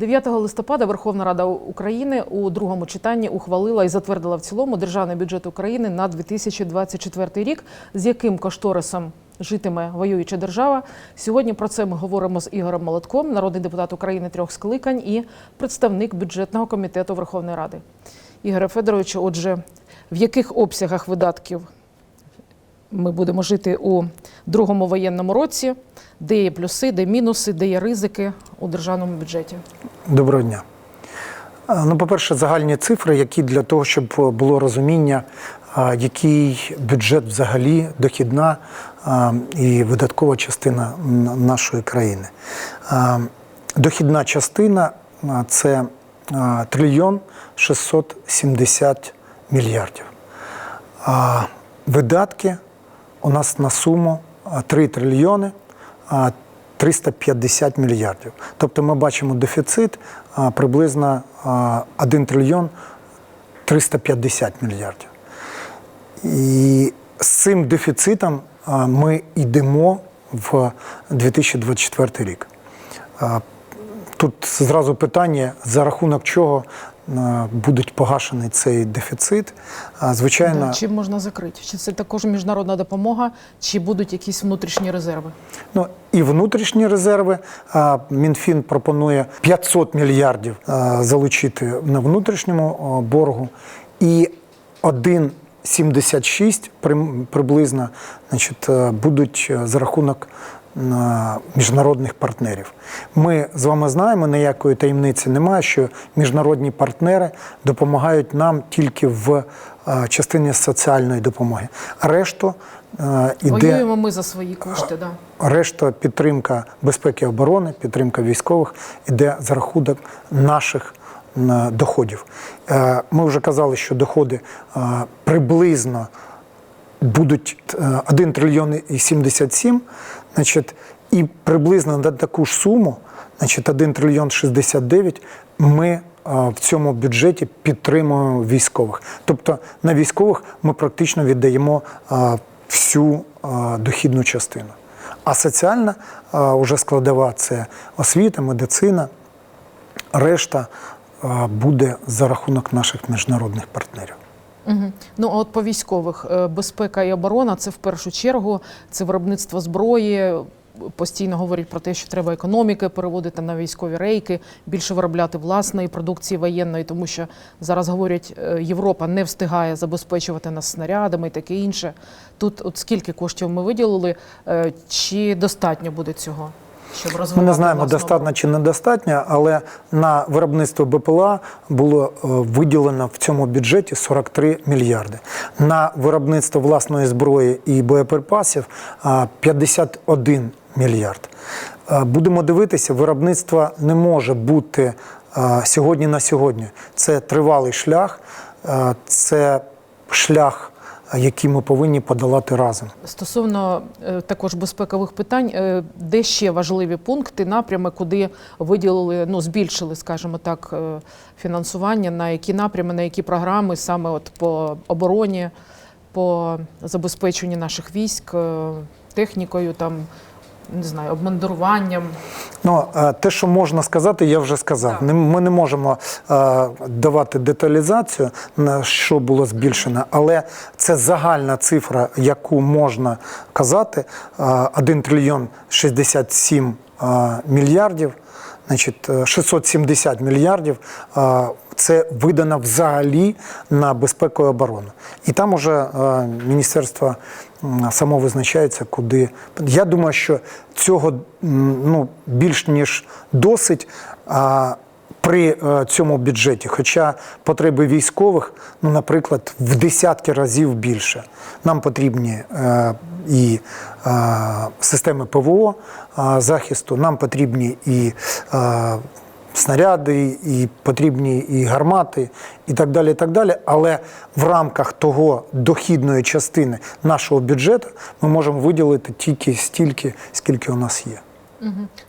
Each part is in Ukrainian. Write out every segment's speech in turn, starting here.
9 листопада Верховна Рада України у другому читанні ухвалила і затвердила в цілому державний бюджет України на 2024 рік, з яким кошторисом житиме воююча держава. Сьогодні про це ми говоримо з Ігорем Молотком, народний депутат України трьох скликань і представник бюджетного комітету Верховної Ради. Ігоре Федоровичу, отже, в яких обсягах видатків ми будемо жити у другому воєнному році, де є плюси, де мінуси, де є ризики у державному бюджеті? Доброго дня. Ну, по-перше, загальні цифри, які для того, щоб було розуміння, який бюджет взагалі дохідна і видаткова частина нашої країни. Дохідна частина це трильйон 670 мільярдів. Видатки у нас на суму 3 трильйони 350 мільярдів. Тобто ми бачимо дефіцит приблизно 1 трильйон 350 мільярдів. І з цим дефіцитом ми йдемо в 2024 рік. Тут зразу питання, за рахунок чого будуть погашений цей дефіцит. Звичайно, Чим можна закрити? Чи це також міжнародна допомога, чи будуть якісь внутрішні резерви? Ну і внутрішні резерви. Мінфін пропонує 500 мільярдів залучити на внутрішньому боргу і 1,76 прим- приблизно значить, е, будуть е, за рахунок міжнародних партнерів. Ми з вами знаємо, ніякої таємниці немає, що міжнародні партнери допомагають нам тільки в частині соціальної допомоги. Решту е, іде. Воюємо ми за свої кошти, да. Решта підтримка безпеки і оборони, підтримка військових іде за рахунок наших доходів. Е, Ми вже казали, що доходи е, приблизно будуть е, 1 трильйон і 77, значить, і приблизно на таку ж суму, значить 1 трильйон 69, ми е, в цьому бюджеті підтримуємо військових. Тобто на військових ми практично віддаємо е, всю е, дохідну частину. А соціальна е, уже складова це освіта, медицина. Решта е, буде за рахунок наших міжнародних партнерів. Угу. Ну а от по військових Е, безпека і оборона це в першу чергу це виробництво зброї. Постійно говорять про те, що треба економіки переводити на військові рейки, більше виробляти власної продукції воєнної, тому що зараз говорять, е, Європа не встигає забезпечувати нас снарядами і таке інше. Тут от скільки коштів ми виділили, е, чи достатньо буде цього, щоб розвивати Ми не знаємо, достатньо чи недостатньо, але на виробництво БПЛА було е, виділено в цьому бюджеті 43 мільярди. На виробництво власної зброї і боєприпасів е, 51 мільярд. Е, Будемо дивитися, виробництво не може бути е, сьогодні на сьогодні. Це тривалий шлях, е, це шлях, який ми повинні подолати разом. Стосовно е, також безпекових питань, е, де ще важливі пункти, напрями, куди виділили, ну збільшили, скажімо так, е, фінансування, на які напрями, на які програми саме от по обороні, по забезпеченню наших військ, технікою, там не знаю, обмундируванням. Ну, е, те, що можна сказати, я вже сказав. Так. Ми не можемо е, давати деталізацію, на що було збільшено, але це загальна цифра, яку можна казати: е, 1 трильйон 67 е, мільярдів, значить, е, 670 мільярдів. е, Це видано взагалі на безпеку і оборону. І там уже е, міністерство само визначається, куди. Я думаю, що цього ну, більш ніж досить. А, при е, цьому бюджеті, хоча потреби військових, ну, наприклад, в десятки разів більше. Нам потрібні е, і е, системи ПВО е, захисту, нам потрібні і е, снаряди, і потрібні і гармати, і так далі. і так далі. Але в рамках того дохідної частини нашого бюджету ми можемо виділити тільки стільки, скільки у нас є.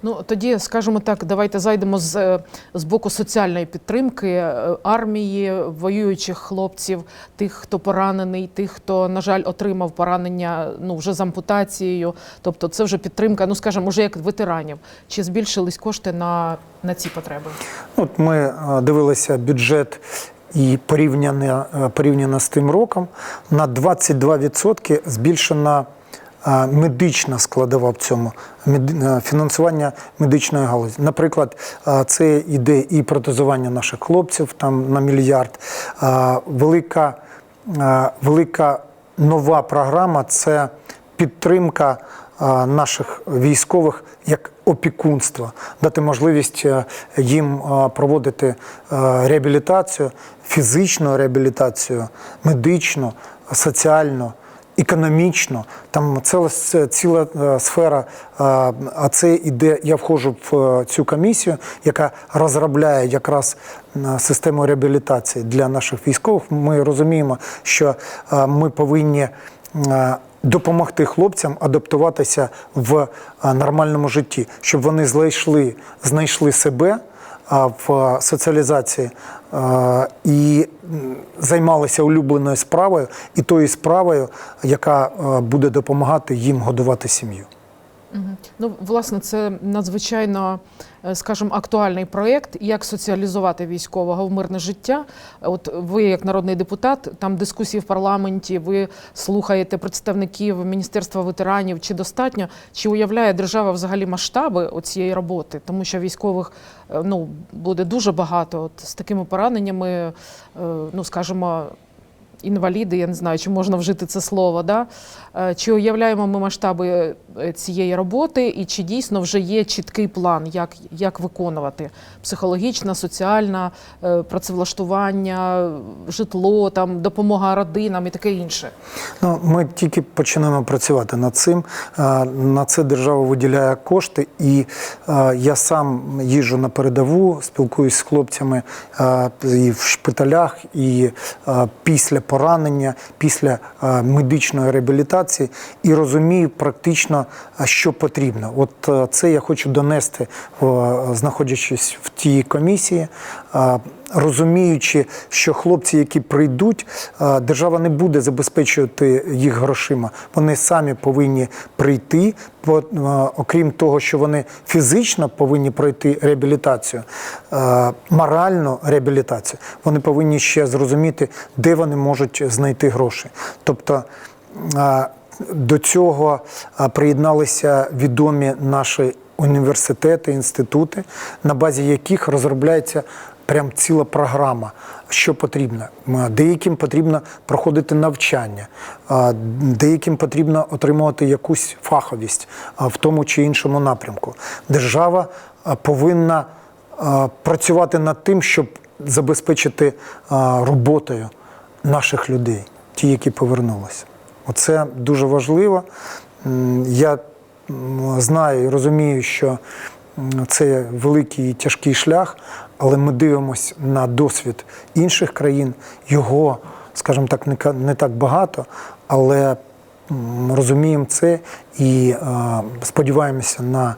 Ну тоді, скажімо так, давайте зайдемо з, е, з боку соціальної підтримки е, армії, воюючих хлопців, тих, хто поранений, тих, хто, на жаль, отримав поранення ну вже з ампутацією. Тобто, це вже підтримка, ну скажімо, вже як ветеранів. Чи збільшились кошти на, на ці потреби? От ми е, дивилися бюджет і порівняно, порівняно з тим роком на 22% збільшена медична складова в цьому е, фінансування медичної галузі. Наприклад, е, це іде і протезування наших хлопців там на мільярд. Е, Велика, е, велика нова програма це підтримка наших військових як опікунство, дати можливість е, їм проводити е, реабілітацію, фізичну реабілітацію, медичну, соціальну. Економічно, там ціла, ціла е, сфера, е, а це іде, я входжу в е, цю комісію, яка розробляє якраз систему реабілітації для наших військових. Ми розуміємо, що ми повинні допомогти хлопцям адаптуватися в нормальному житті, щоб вони знайшли, знайшли себе в соціалізації і займалися улюбленою справою і тою справою, яка буде допомагати їм годувати сім'ю. Ну, власне, це надзвичайно, е, скажімо, актуальний проєкт, як соціалізувати військового в мирне життя. От ви, як народний депутат, там дискусії в парламенті, ви слухаєте представників Міністерства ветеранів. Чи достатньо, чи уявляє держава взагалі масштаби цієї роботи? Тому що військових е, ну, буде дуже багато. От з такими пораненнями, е, ну скажімо, інваліди, я не знаю, чи можна вжити це слово. Да? Е, Чи уявляємо ми масштаби е, цієї роботи, і чи дійсно вже є чіткий план, як, як виконувати психологічна, соціальна, е, працевлаштування, житло, там, допомога родинам і таке інше? Ну, ми тільки починаємо працювати над цим. На це держава виділяє кошти, і я сам їжджу на передову, спілкуюсь з хлопцями і в шпиталях, і після поранення, після е, медичної реабілітації, і розумію практично, що потрібно. От е, це я хочу донести, е, знаходячись в тій комісії. Розуміючи, що хлопці, які прийдуть, держава не буде забезпечувати їх грошима. Вони самі повинні прийти. Окрім того, що вони фізично повинні пройти реабілітацію, моральну реабілітацію, вони повинні ще зрозуміти, де вони можуть знайти гроші. Тобто до цього приєдналися відомі наші університети, інститути, на базі яких розробляється прям ціла програма, що потрібно. Деяким потрібно проходити навчання, деяким потрібно отримувати якусь фаховість в тому чи іншому напрямку. Держава повинна працювати над тим, щоб забезпечити роботою наших людей, ті, які повернулися. Оце дуже важливо. Я знаю і розумію, що це великий і тяжкий шлях, але ми дивимося на досвід інших країн. Його, скажімо так, не так багато, але розуміємо це і е, сподіваємося на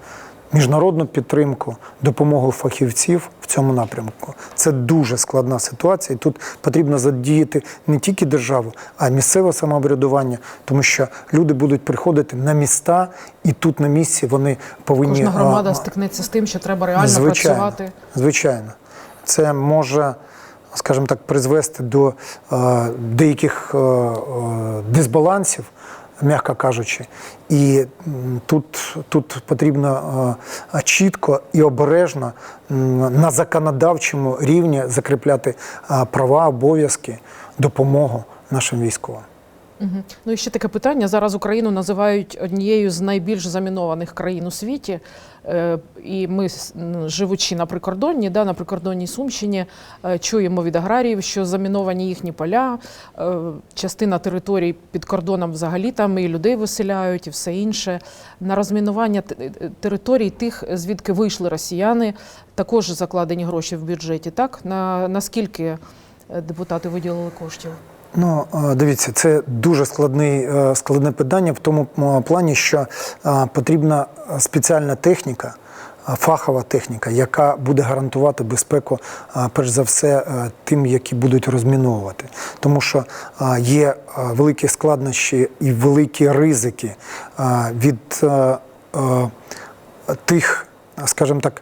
міжнародну підтримку, допомогу фахівців в цьому напрямку. Це дуже складна ситуація. І тут потрібно задіяти не тільки державу, а й місцеве самоврядування, тому що люди будуть приходити на міста, і тут на місці вони повинні Кожна громада а, стикнеться з тим, що треба реально звичайно, працювати. Звичайно, це може, скажімо так, призвести до е, деяких е, е, дисбалансів, м'яко кажучи. І тут, тут потрібно е, чітко і обережно на законодавчому рівні закріпляти е, права, обов'язки, допомогу нашим військовим. Угу. Ну і ще таке питання. Зараз Україну називають однією з найбільш замінованих країн у світі. Е, І ми, живучи на прикордонні, да, на прикордонній Сумщині, е, чуємо від аграріїв, що заміновані їхні поля, е, частина територій під кордоном взагалі там і людей виселяють, і все інше. На розмінування територій тих, звідки вийшли росіяни, також закладені гроші в бюджеті. Так на наскільки депутати виділили коштів? Ну, дивіться, це дуже складний, е, складне питання в тому плані, що е, потрібна спеціальна техніка, е, фахова техніка, яка буде гарантувати безпеку, перш за все, тим, які будуть розміновувати. Тому що є великі складнощі і великі ризики від тих, скажімо так,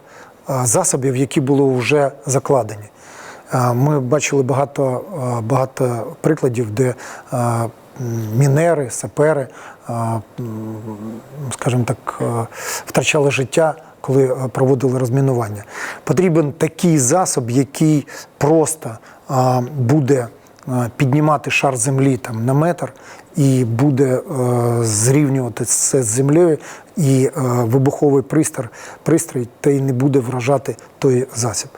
засобів, які були вже закладені. Е, Ми бачили багато, е, багато прикладів, де е, мінери, сапери, е, скажімо так, е, втрачали життя, коли е, проводили розмінування. Потрібен такий засоб, який просто е, буде е, піднімати шар землі там, на метр і буде е, зрівнювати це з землею, і е, вибуховий пристрій, пристрій та й не буде вражати той засіб.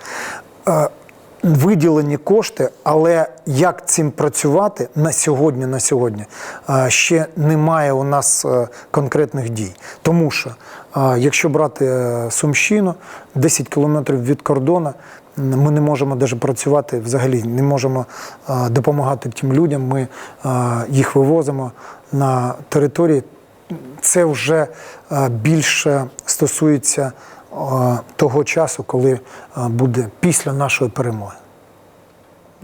Виділені кошти, але як цим працювати на сьогодні, на сьогодні е, ще немає у нас е, конкретних дій. Тому що е, якщо брати Сумщину, 10 кілометрів від кордону, ми не можемо навіть працювати взагалі, не можемо допомагати тим людям. Ми їх вивозимо на території. Це вже більше стосується того часу, коли буде після нашої перемоги.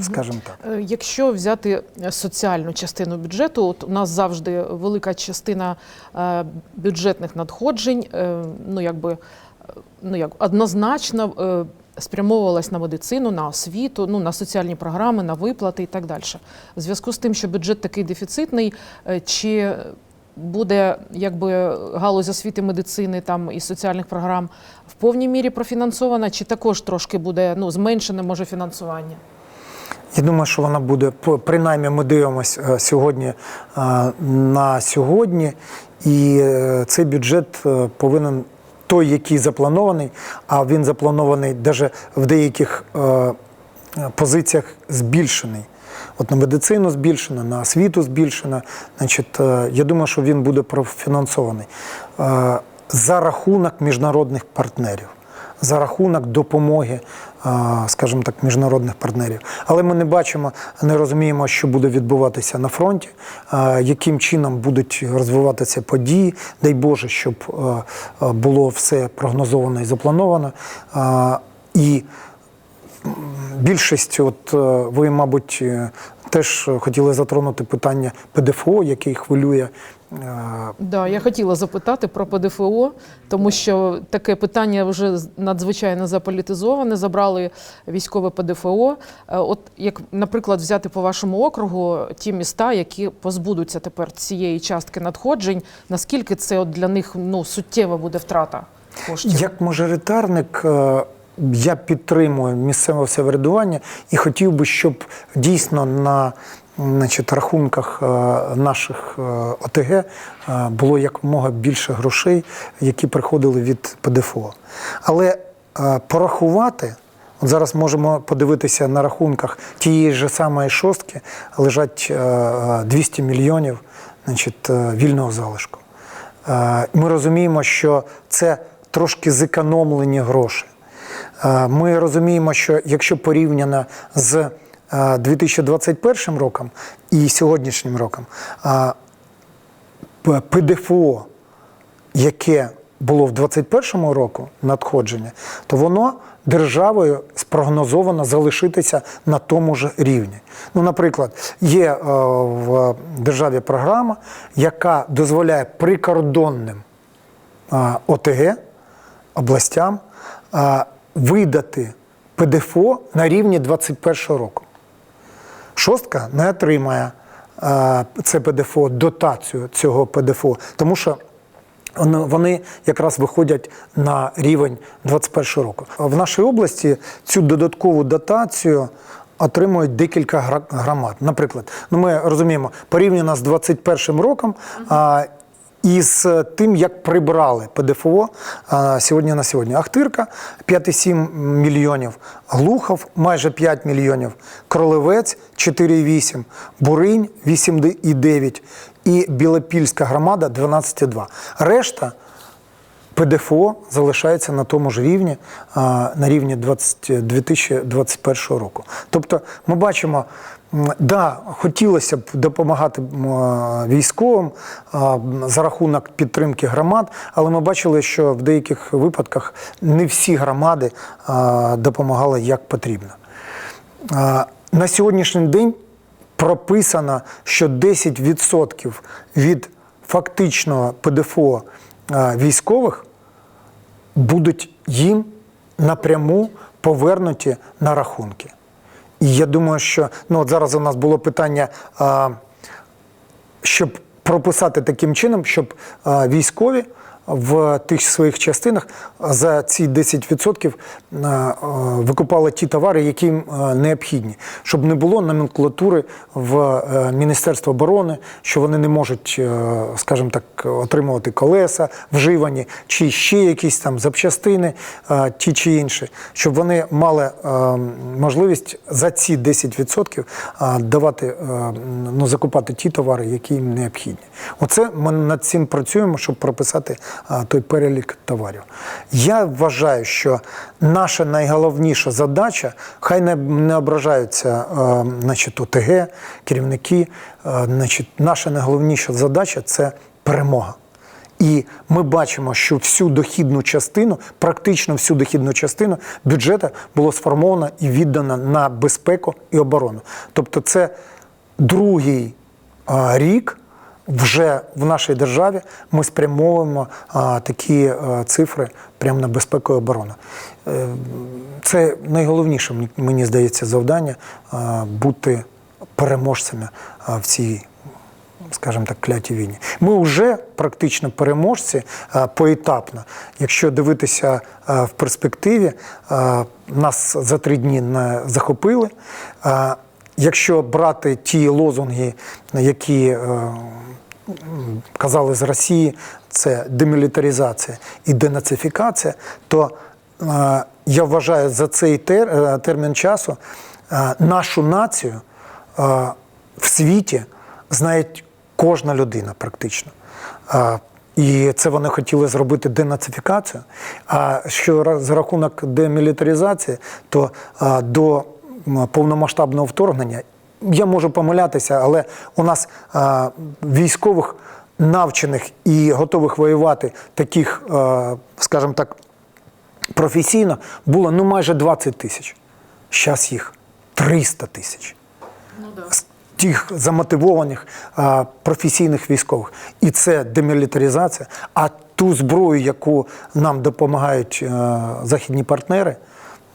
Скажімо так. Е, Якщо взяти соціальну частину бюджету, от у нас завжди велика частина е, бюджетних надходжень, е, ну якби ну як однозначно спрямовувалась на медицину, на освіту, ну на соціальні програми, на виплати і так далі. В зв'язку з тим, що бюджет такий дефіцитний, чи буде якби галузь освіти, медицини там і соціальних програм в повній мірі профінансована, чи також трошки буде ну зменшене може фінансування? Я думаю, що вона буде принаймні ми дивимося е, сьогодні е, на сьогодні, і е, цей бюджет повинен той, який запланований, а він запланований навіть в деяких позиціях збільшений. От на медицину збільшено, на освіту збільшено. Значить, е, я думаю, що він буде профінансований е, за рахунок міжнародних партнерів, за рахунок допомоги, е, скажімо так, міжнародних партнерів. Але ми не бачимо, не розуміємо, що буде відбуватися на фронті, яким чином будуть розвиватися події. Дай Боже, щоб було все прогнозовано і заплановано. І Більшість, от е, ви, мабуть, е, теж хотіли затронути питання ПДФО, який хвилює. е, Да, я хотіла запитати про ПДФО, тому що таке питання вже надзвичайно заполітизоване. Забрали військове ПДФО. От як, наприклад, взяти по вашому округу ті міста, які позбудуться тепер цієї частки надходжень, наскільки це от для них ну суттєва буде втрата коштів? Як мажоритарник, я підтримую місцеве самоврядування і хотів би, щоб дійсно на значить, рахунках е, наших е, ОТГ е, було якомога більше грошей, які приходили від ПДФО. Але порахувати. От зараз можемо подивитися на рахунках тієї ж самої шостки лежать е, 200 мільйонів значить, вільного залишку. Ми розуміємо, що це трошки зекономлені гроші. Е, Ми розуміємо, що якщо порівняно з е, 2021 роком і сьогоднішнім роком, е, ПДФО, яке було в 2021 року надходження, то воно державою спрогнозовано залишитися на тому ж рівні. Ну, наприклад, є е, в державі програма, яка дозволяє прикордонним е, ОТГ областям е, видати ПДФО на рівні 2021 року. Шостка не отримає е, це ПДФО, дотацію цього ПДФО, тому що вони- якраз виходять на рівень 21 року. В нашій області цю додаткову дотацію отримують декілька громад. Наприклад, ну ми розуміємо, порівняно з 21 роком. А, і з тим, як прибрали ПДФО сьогодні на сьогодні. Ахтирка 5,7 мільйонів, Глухов майже 5 мільйонів, Кролевець 4,8, Буринь 8,9 і Білопільська громада 12,2. Решта ПДФО залишається на тому ж рівні, на рівні 20, 2021 року. Тобто ми бачимо, да, хотілося б допомагати військовим за рахунок підтримки громад, але ми бачили, що в деяких випадках не всі громади допомагали як потрібно. На сьогоднішній день прописано, що 10% від фактичного ПДФО військових будуть їм напряму повернуті на рахунки. І я думаю, що ну от зараз у нас було питання, щоб прописати таким чином, щоб військові в тих своїх частинах за ці 10% а, а, викупали ті товари, які їм необхідні, щоб не було номенклатури в е, Міністерство оборони, що вони не можуть, е, скажімо так, отримувати колеса вживані, чи ще якісь там запчастини, е, ті чи інші, щоб вони мали е, можливість за ці 10% е, давати, е, ну, закупати ті товари, які їм необхідні. Оце ми над цим працюємо, щоб прописати е, той перелік товарів. Я вважаю, що наша найголовніша задача, хай не, не ображаються е, значить, ОТГ, керівники, е, значить, наша найголовніша задача це перемога. І ми бачимо, що всю дохідну частину, практично всю дохідну частину бюджету було сформовано і віддано на безпеку і оборону. Тобто, це другий рік вже в нашій державі ми спрямовуємо а, такі а, цифри прямо на безпеку і оборону. Е, Це найголовніше, мені- здається, завдання а, бути переможцями а, в цій скажімо так, клятій війні. Ми вже практично переможці е, поетапно. Якщо дивитися е, в перспективі, е, нас за три дні не захопили. Е, Якщо брати ті лозунги, які е, казали з Росії, це демілітаризація і денацифікація, то е, я вважаю за цей тер, е, термін часу е, нашу націю е, в світі знають кожна людина практично. А, І це вони хотіли зробити денацифікацію. А що за рахунок демілітаризації, то а, до повномасштабного вторгнення я можу помилятися, але у нас а, військових навчених і готових воювати таких, а, скажімо так, професійно було ну майже 20 тисяч. Зараз їх 300 тисяч з тих замотивованих а, професійних військових. І це демілітаризація. А ту зброю, яку нам допомагають а, західні партнери,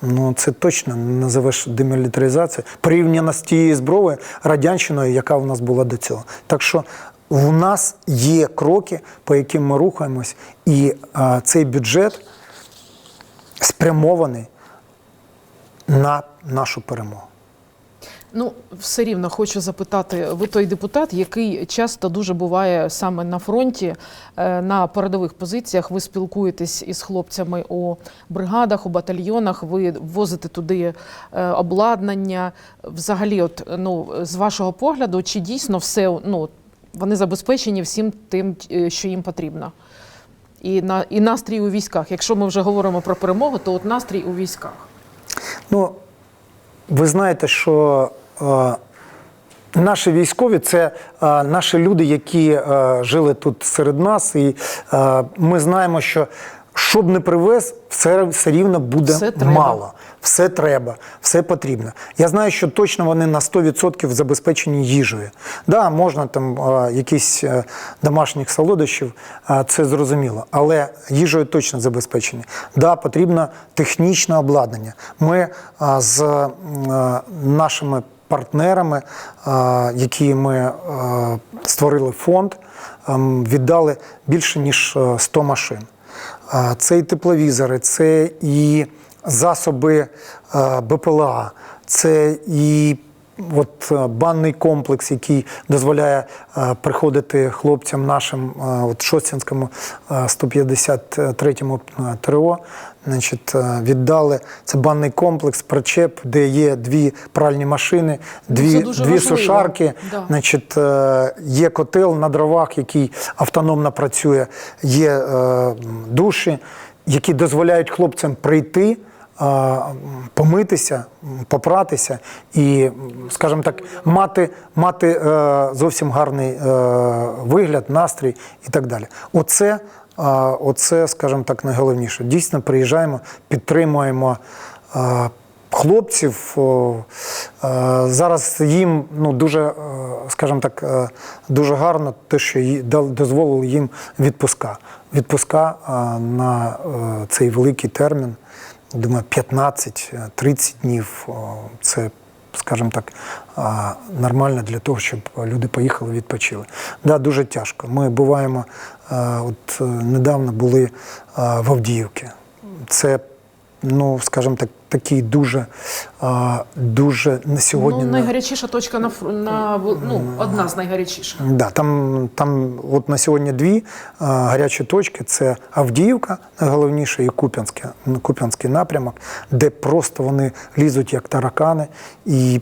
ну це точно не називеш демілітаризацією, порівняно з тією зброєю радянщиною, яка у нас була до цього. Так що у нас є кроки, по яким ми рухаємось, і а, цей бюджет спрямований на нашу перемогу. Ну, все рівно хочу запитати. Ви той депутат, який часто дуже буває саме на фронті, е, на передових позиціях. Ви спілкуєтесь із хлопцями у бригадах, у батальйонах. Ви возите туди е, обладнання. Взагалі, от ну з вашого погляду, чи дійсно все ну вони забезпечені всім тим, е, що їм потрібно? І на і настрій у військах. Якщо ми вже говоримо про перемогу, то от настрій у військах. Ну, ви знаєте, що наші військові це е, наші люди, які е, жили тут серед нас, і е, ми знаємо, що що б не привез, все, все рівно буде Все треба. мало. Все треба, все потрібно. Я знаю, що точно вони на 100% забезпечені їжею. Да, можна там е, якісь е, домашніх солодощів, е, це зрозуміло, але їжею точно забезпечені. Да, потрібно технічне обладнання. Ми е, з е, нашими партнерами, е, які ми е, створили фонд, ем, віддали більше ніж е, 100 машин. Це і тепловізори, це і засоби е, БПЛА, це і От е, банний комплекс, який дозволяє е, приходити хлопцям нашим е, от Шостянському е, 153-му е, ТРО, значить, віддали. Це банний комплекс, причеп, де є дві пральні машини, дві, Ну, дві важливо. сушарки. Да. Значить, є котел на дровах, який автономно працює, є е, душі, які дозволяють хлопцям прийти. Помитися, попратися і, скажімо так, мати, мати е, зовсім гарний е, вигляд, настрій і так далі. Оце, оце, скажімо так, найголовніше. Дійсно, приїжджаємо, підтримуємо е, хлопців. Зараз їм ну, дуже, скажімо так, дуже гарно те, що дозволили їм відпуска. Відпуска на цей великий термін. Думаю, 15-30 днів це, скажімо так, нормально для того, щоб люди поїхали, відпочили. Да, дуже тяжко. Ми буваємо, от е, недавно були в Авдіївці. Це, ну, скажімо так, такий дуже, дуже на сьогодні. ну, найгарячіша точка на, на ну, одна з найгарячіших. Да, там, там от на сьогодні дві гарячі точки: це Авдіївка, найголовніше, і Куп'янське, Куп'янський напрямок, де просто вони лізуть як таракани, і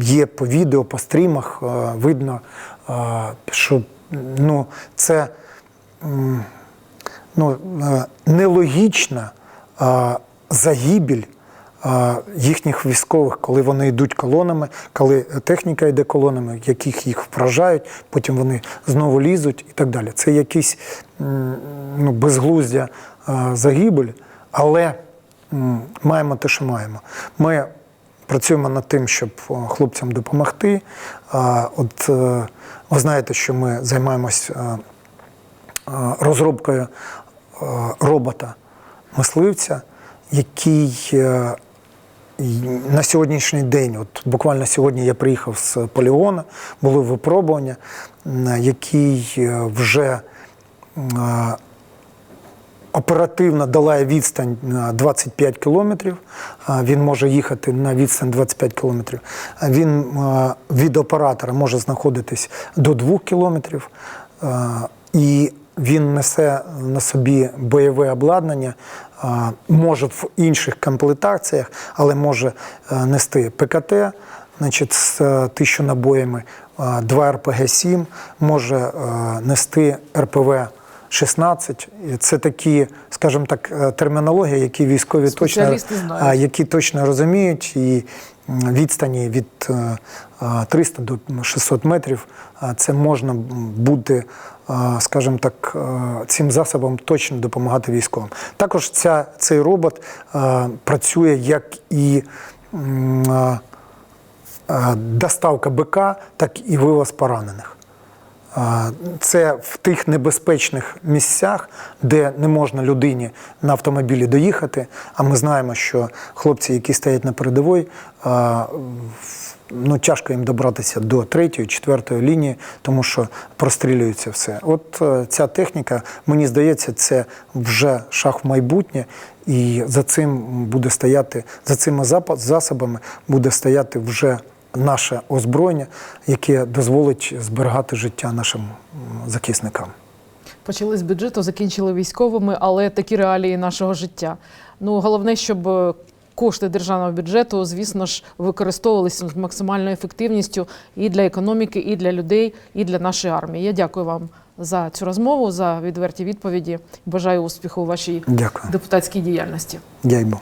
є по відео, по стрімах видно, що ну, це ну, е, нелогічна а, загибель їхніх військових, коли вони йдуть колонами, коли техніка йде колонами, яких їх вражають, потім вони знову лізуть і так далі. Це якийсь ну, безглуздя загибель, але маємо те, що маємо. Ми працюємо над тим, щоб хлопцям допомогти. От е, ви знаєте, що ми займаємось е, розробкою е, робота мисливця, який на сьогоднішній день, от буквально сьогодні я приїхав з полігону, були випробування, який е, вже е, оперативно долає відстань на 25 кілометрів. Він може їхати на відстань 25 кілометрів. Він від оператора може знаходитись до 2 кілометрів. І він несе на собі бойове обладнання, може в інших комплектаціях, але може е, нести ПКТ, значить, з е, тисячу набоями, а, два РПГ-7, може е, нести РПВ 16. Це такі, скажімо так, е, термінологія, які військові точно, знають. які точно розуміють, і відстані від е, 300 до 600 метрів це можна буде, скажімо так, е, цим засобом точно допомагати військовим. Також ця, цей робот е, працює як і а, доставка БК, так і вивоз поранених. Це в тих небезпечних місцях, де не можна людині на автомобілі доїхати. А ми знаємо, що хлопці, які стоять на передовій, ну, тяжко їм добратися до третьої, четвертої лінії, тому що прострілюється все. От е, ця техніка, мені здається, це вже шаг в майбутнє, і за цим буде стояти, за цими засобами буде стояти вже наше озброєння, яке дозволить зберігати життя нашим захисникам. Почали з бюджету, закінчили військовими, але такі реалії нашого життя. Ну головне, щоб е, кошти державного бюджету, звісно ж, використовувалися з максимальною ефективністю і для економіки, і для людей, і для нашої армії. Я дякую вам за цю розмову, за відверті відповіді. Бажаю успіху у вашій Дякую. депутатській діяльності. Дякую.